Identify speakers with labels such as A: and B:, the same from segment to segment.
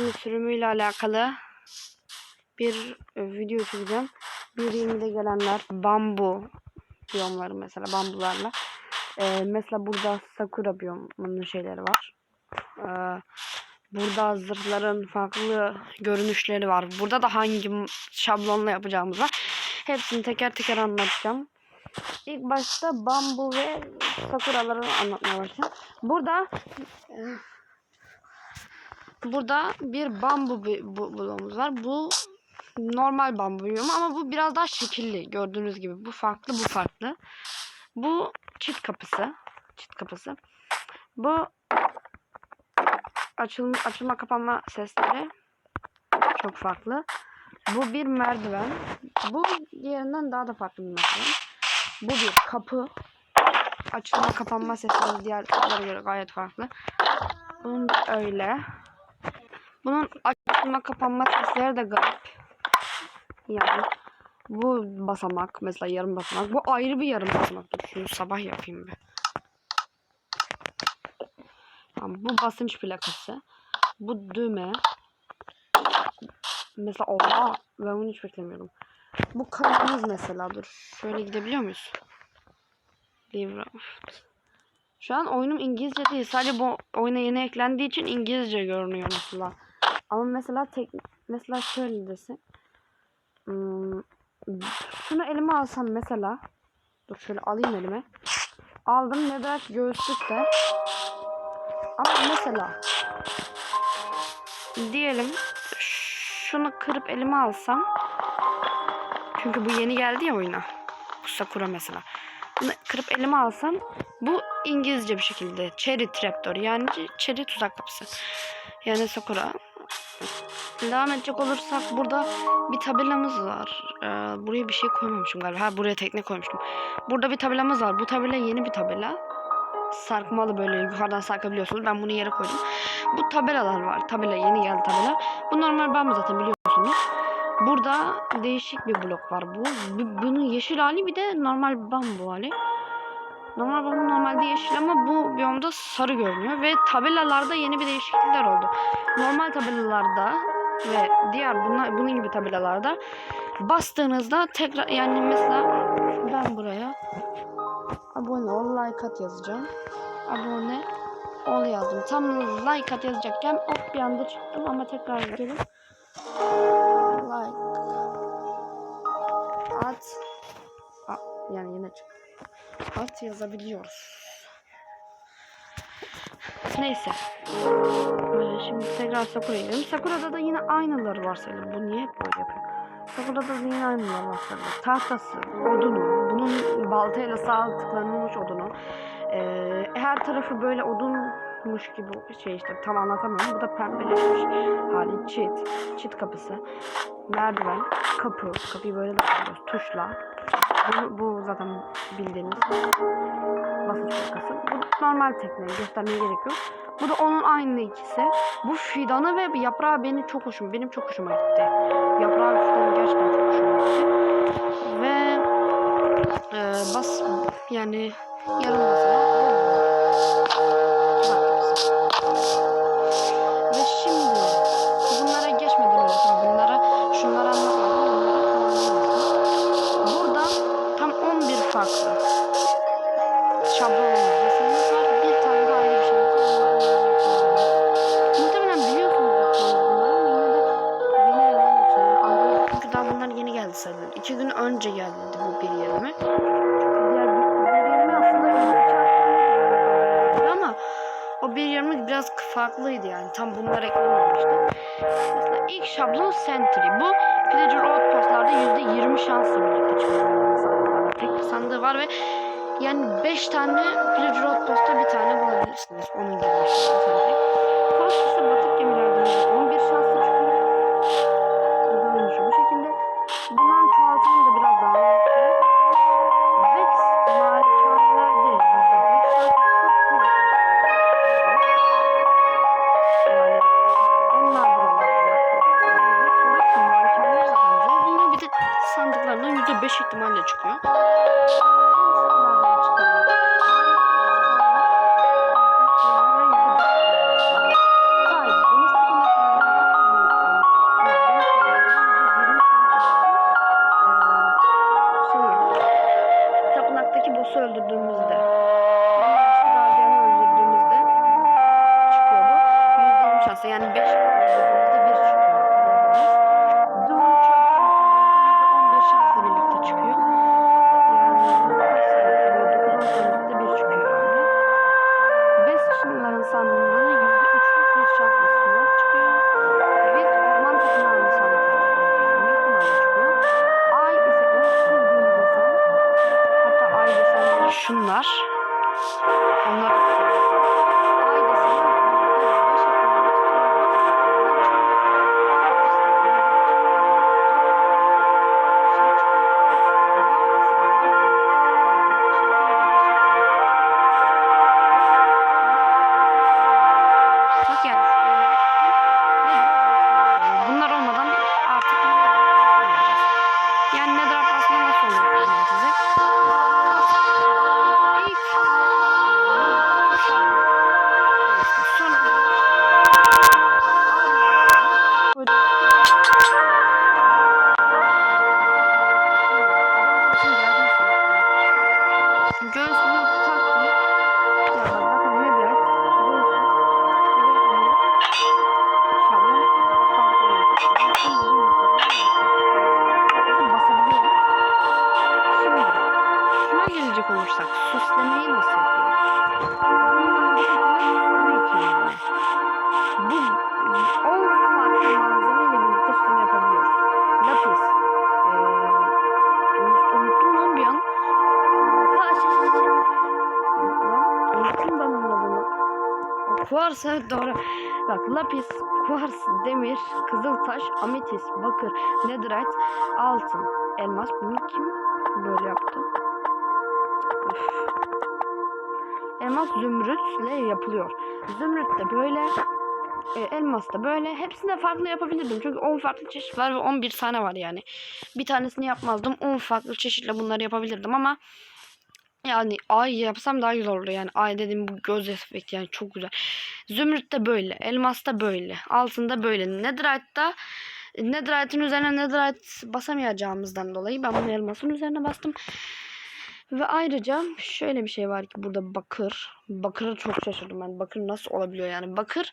A: bunun sürümüyle alakalı bir e, video çekeceğim. 1.20'de gelenler bambu biyomları mesela bambularla. Ee, mesela burada sakura biyomunun şeyleri var. Ee, burada zırhların farklı görünüşleri var. Burada da hangi şablonla yapacağımız var. Hepsini teker teker anlatacağım. İlk başta bambu ve sakuraları anlatmaya başlayacağım. Burada e, burada bir bambu bloğumuz var. Bu normal bambu biyomu ama bu biraz daha şekilli. Gördüğünüz gibi bu farklı, bu farklı. Bu çit kapısı. Çit kapısı. Bu açılma, açılma kapanma sesleri çok farklı. Bu bir merdiven. Bu diğerinden daha da farklı bir merdiven. Bu bir kapı. Açılma kapanma sesleri diğer kapılara göre gayet farklı. Bunun öyle. Bunun açılma kapanma sesleri de garip. Yani bu basamak mesela yarım basamak. Bu ayrı bir yarım basamak. Dur şunu sabah yapayım bir. Tamam, bu basınç plakası. Bu düğme. Mesela oha ben bunu hiç beklemiyordum. Bu kanalımız mesela dur. Şöyle gidebiliyor muyuz? Livraft. Şu an oyunum İngilizce değil. Sadece bu oyuna yeni eklendiği için İngilizce görünüyor mesela. Ama mesela tek mesela şöyle desin. Hmm, şunu elime alsam mesela. Dur şöyle alayım elime. Aldım ne der göğüslük de. Ama mesela diyelim şunu kırıp elime alsam çünkü bu yeni geldi ya oyuna. Sakura mesela. Bunu kırıp elime alsam bu İngilizce bir şekilde Cherry Trapdoor yani Cherry tuzak kapısı. Yani Sakura. Devam edecek olursak burada bir tabelamız var. Ee, buraya bir şey koymamışım galiba. Ha buraya tekne koymuştum. Burada bir tabelamız var. Bu tabela yeni bir tabela. Sarkmalı böyle yukarıdan sarkabiliyorsunuz. Ben bunu yere koydum. Bu tabelalar var. Tabela yeni geldi tabela. Bu normal bambu zaten biliyorsunuz. Burada değişik bir blok var. Bu- Bunun yeşil hali bir de normal bambu hali. Normal bambu normalde yeşil ama bu biyomda sarı görünüyor ve tabelalarda yeni bir değişiklikler oldu. Normal tabelalarda ve diğer bunlar, bunun gibi tabelalarda bastığınızda tekrar yani mesela ben buraya abone ol like at yazacağım. Abone ol yazdım. Tam like at yazacakken hop bir anda çıktım ama tekrar gelip like at yani yine çıktı. At yazabiliyoruz. Neyse. Ee, şimdi tekrar Sakura'ya gidelim. Sakura'da da yine aynıları var sayılır. Bu niye hep böyle yapıyor? Sakura'da da yine aynıları var sayılır. Tahtası, odunu, bunun baltayla sağ tıklanılmış odunu. Ee, her tarafı böyle odunmuş gibi şey işte tam anlatamıyorum. Bu da pembeleşmiş hali çit, çit kapısı, merdiven, kapı, kapıyı böyle de tuşla. Bu, bu zaten bildiğiniz basınç plakası. Bu normal tekne göstermeye gerek yok. Bu da onun aynı ikisi. Bu fidanı ve yaprağı benim çok hoşum. Benim çok hoşuma gitti. Yaprağı fidanı gerçekten çok hoşuma gitti. Ve e, bas yani yarım basama. Tam bunlar eklememişti. Mesela ilk şablon Sentry. Bu Pillager Outpost'larda %20 şansla birlikte çıkıyor. Tek bir sandığı var ve yani 5 tane Pillager Outpost'ta bir tane bulabilirsiniz. Onun gibi bir şey. İse batık gemilerde 11 şansla çıkıyor. Bu şekilde. ihtimalle çıkıyor. öldürdüğümüzde çıkıyor bu. %13 aslında yani 5 অন্য Şuna gelecek olursak süslemeyi nasıl yapıyoruz? Bu 10 farklı malzemeyle birlikte süsleme yapabiliyoruz. Lapis. Ee, unut- unuttum lan bir an. Unuttum ben bunun adını. Kuars doğru. Bak lapis, kuars, demir, kızıltaş, ametis, bakır, netherite, altın, elmas. Bunu kim böyle yaptı? Elmas zümrütle yapılıyor. Zümrüt de böyle, e, elmas da böyle. Hepsini de farklı yapabilirdim. Çünkü 10 farklı çeşit var ve 11 tane var yani. Bir tanesini yapmazdım. 10 farklı çeşitle bunları yapabilirdim ama yani ay yapsam daha güzel olurdu yani. Ay dediğim bu göz efekti yani çok güzel. Zümrüt de böyle. Elmas da böyle. Altın da böyle. Netherite'da Netherite'in üzerine Netherite basamayacağımızdan dolayı ben bunu elmasın üzerine bastım. Ve ayrıca şöyle bir şey var ki burada bakır. Bakırı çok şaşırdım ben. Bakır nasıl olabiliyor yani. Bakır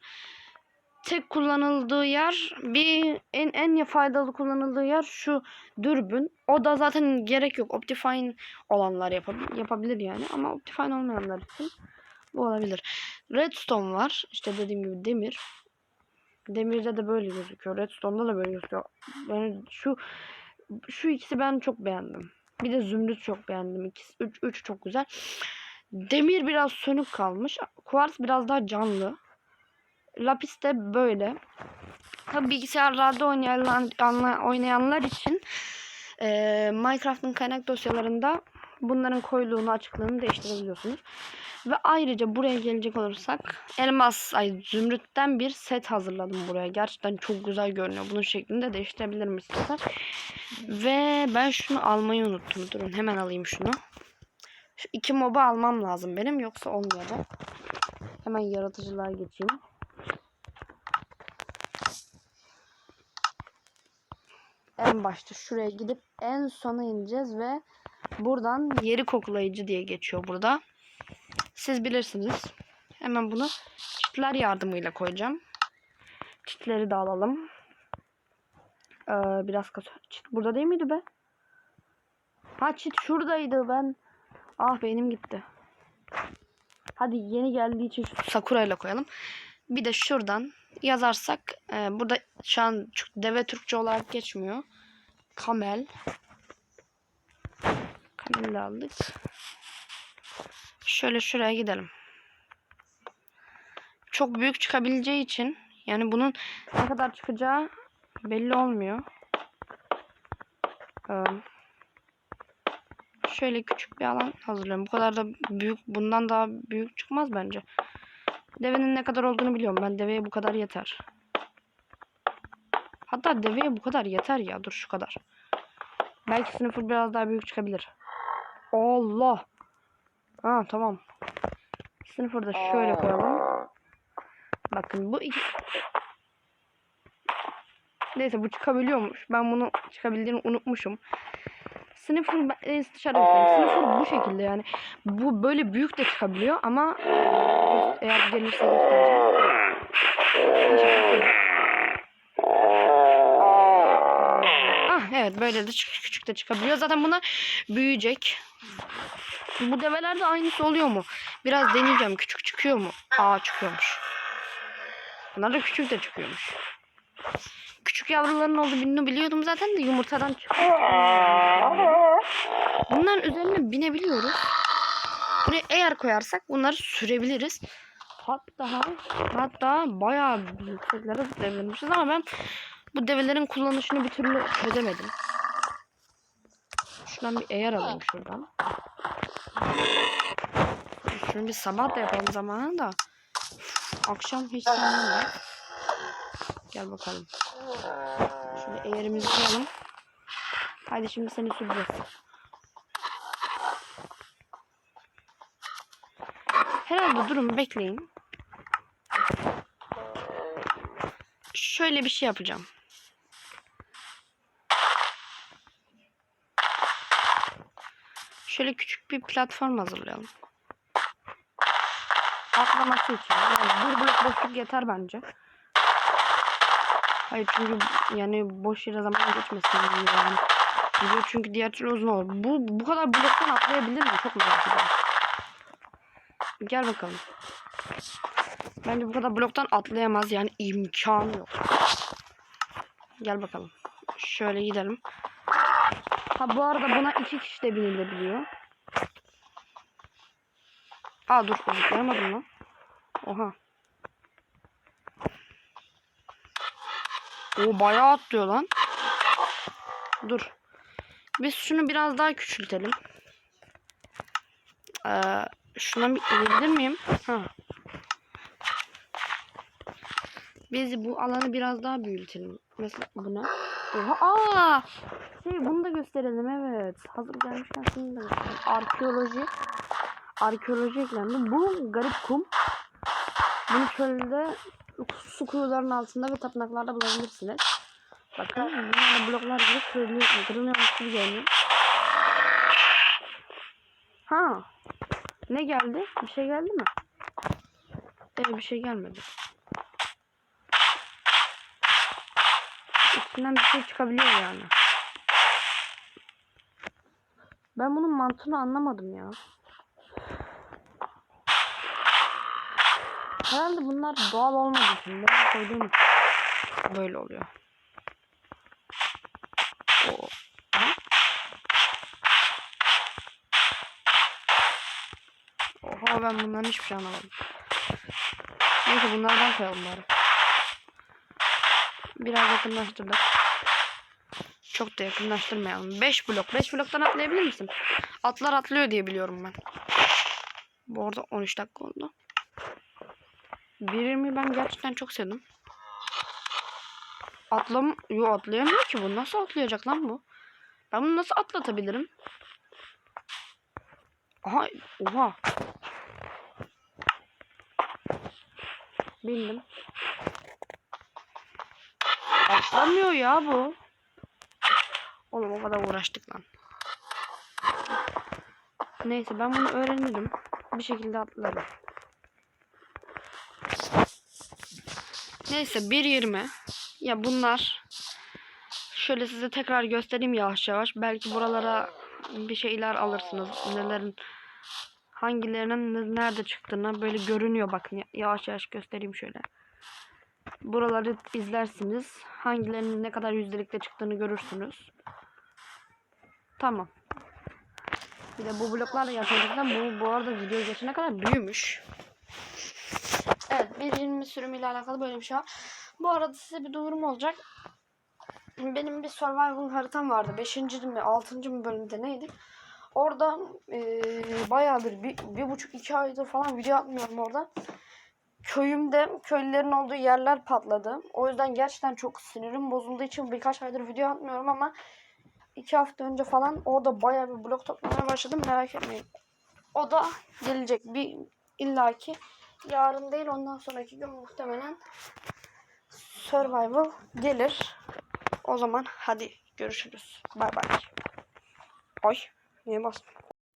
A: tek kullanıldığı yer bir en en faydalı kullanıldığı yer şu dürbün. O da zaten gerek yok. Optifine olanlar yapabilir, yapabilir yani ama Optifine olmayanlar için bu olabilir. Redstone var. İşte dediğim gibi demir. Demirde de böyle gözüküyor. Redstone'da da böyle gözüküyor. Yani şu şu ikisi ben çok beğendim. Bir de zümrüt çok beğendim. İkisi, üç, üç çok güzel. Demir biraz sönük kalmış. Kuars biraz daha canlı. Lapis de böyle. Tabii bilgisayarlarda oynayan, anla- oynayanlar için eee, Minecraft'ın kaynak dosyalarında bunların koyuluğunu, açıklığını değiştirebiliyorsunuz. Ve ayrıca buraya gelecek olursak elmas, ay zümrütten bir set hazırladım buraya. Gerçekten çok güzel görünüyor. Bunun şeklini de değiştirebilirim istersen. Ve ben şunu almayı unuttum. Durun hemen alayım şunu. Şu iki mobu almam lazım benim yoksa olmayacak. Hemen yaratıcılığa geçeyim. En başta şuraya gidip en sona ineceğiz ve buradan yeri koklayıcı diye geçiyor burada. Siz bilirsiniz. Hemen bunu çitler yardımıyla koyacağım. Çitleri de alalım. Ee, biraz kötü. Çit burada değil miydi be? Ha çit şuradaydı ben. Ah beynim gitti. Hadi yeni geldiği için Sakura ile koyalım. Bir de şuradan yazarsak e, burada şu an deve Türkçe olarak geçmiyor. Kamel. Kamel'i aldık. Şöyle şuraya gidelim. Çok büyük çıkabileceği için yani bunun ne kadar çıkacağı belli olmuyor. Ee, şöyle küçük bir alan hazırlıyorum. Bu kadar da büyük, bundan daha büyük çıkmaz bence. Devenin ne kadar olduğunu biliyorum. Ben deveye bu kadar yeter. Hatta deveye bu kadar yeter ya. Dur şu kadar. Belki sınıfı biraz daha büyük çıkabilir. Allah. Ha tamam. Sınıfı da şöyle koyalım. Bakın bu iki... Neyse bu çıkabiliyormuş. Ben bunu çıkabildiğini unutmuşum. Sınıfı e, dışarı göstereyim. Sınıfı bu şekilde yani. Bu böyle büyük de çıkabiliyor ama eğer gelirse. Ah evet böyle de küçük de çıkabiliyor. Zaten bunlar büyüyecek. Bu develerde aynısı oluyor mu? Biraz deneyeceğim. Küçük çıkıyor mu? Aa çıkıyormuş. Bunlar da küçük de çıkıyormuş. Küçük yavruların olduğunu biliyordum zaten de yumurtadan çıkıyor. Bunların üzerine binebiliyoruz. Buraya eğer koyarsak bunları sürebiliriz. Hatta hatta bayağı yükseklere zıplayabilirmişiz ama ben bu develerin kullanışını bir türlü çözemedim. Şuradan bir eğer alayım şuradan. Şunu bir sabah da yapalım zamanında. Akşam hiç ben. Gel bakalım. Şöyle eğerimizi koyalım. Haydi şimdi seni süreceğiz. Herhalde durun bekleyin. Şöyle bir şey yapacağım. Şöyle küçük bir platform hazırlayalım. Atlaması için. Yani bir blok boşluk yeter bence. Hayır çünkü yani boş yere zaman geçmesin yani. Video çünkü diğer türlü uzun olur. Bu bu kadar bloktan atlayabilir mi? Çok merak ediyorum. Gel bakalım. Bence bu kadar bloktan atlayamaz yani imkanı yok. Gel bakalım. Şöyle gidelim. Ha bu arada buna iki kişi de binilebiliyor. Aa dur zıplayamadım lan. Oha. O bayağı atlıyor lan. Dur. Biz şunu biraz daha küçültelim. Ee, şuna bir inebilir miyim? Ha. Biz bu alanı biraz daha büyütelim. Mesela buna. Oha, aa! Şey bunu da gösterelim evet. Hazır gelmişken şunu da gösterelim. Arkeoloji. Arkeoloji eklendi. Bu garip kum. Bunu çölde su kuyuların altında ve tapınaklarda bulabilirsiniz. Bakın bunlar bloklar gibi kırılıyor, kırılıyormuş gibi görünüyor. Ha. Ne geldi? Bir şey geldi mi? Evet bir şey gelmedi. İçinden bir şey çıkabiliyor yani. Ben bunun mantığını anlamadım ya. Herhalde bunlar doğal olmadığı için ben koyduğum için böyle oluyor. Oha ben bunların hiçbir şey anlamadım. Neyse bunlardan koyalım bari. Biraz yakınlaştırdık. Çok da yakınlaştırmayalım. 5 blok. 5 bloktan atlayabilir misin? Atlar atlıyor diye biliyorum ben. Bu arada 13 dakika oldu. 1.20 ben gerçekten çok sevdim. Atlam... Yo atlayamıyor ki bu. Nasıl atlayacak lan bu? Ben bunu nasıl atlatabilirim? Aha. Oha. Bindim. Atlamıyor ya bu. Oğlum o kadar uğraştık lan. Neyse ben bunu öğrenirim. Bir şekilde atlarım. Neyse 1.20. Ya bunlar şöyle size tekrar göstereyim yavaş yavaş. Belki buralara bir şeyler alırsınız. Nelerin hangilerinin ne- nerede çıktığını böyle görünüyor bakın. Ya- Yavaş yavaş göstereyim şöyle. Buraları izlersiniz. Hangilerinin ne kadar yüzdelikte çıktığını görürsünüz. Tamam. Bir de bu bloklar da gerçekten bu, bu arada video geçene kadar büyümüş. Evet 1.20 sürümüyle alakalı böyle bir şey var. Bu arada size bir duyurum olacak. Benim bir survival haritam vardı. 5. mi 6. mı bölümde neydi? Orada eee bayağıdır bir, bir buçuk iki aydır falan video atmıyorum orada. Köyümde köylülerin olduğu yerler patladı. O yüzden gerçekten çok sinirim bozulduğu için birkaç aydır video atmıyorum ama iki hafta önce falan orada bayağı bir blok toplamaya başladım. Merak etmeyin. O da gelecek. Bir illaki yarın değil ondan sonraki gün muhtemelen survival gelir. O zaman hadi görüşürüz. Bay bay. Ay niye bastım?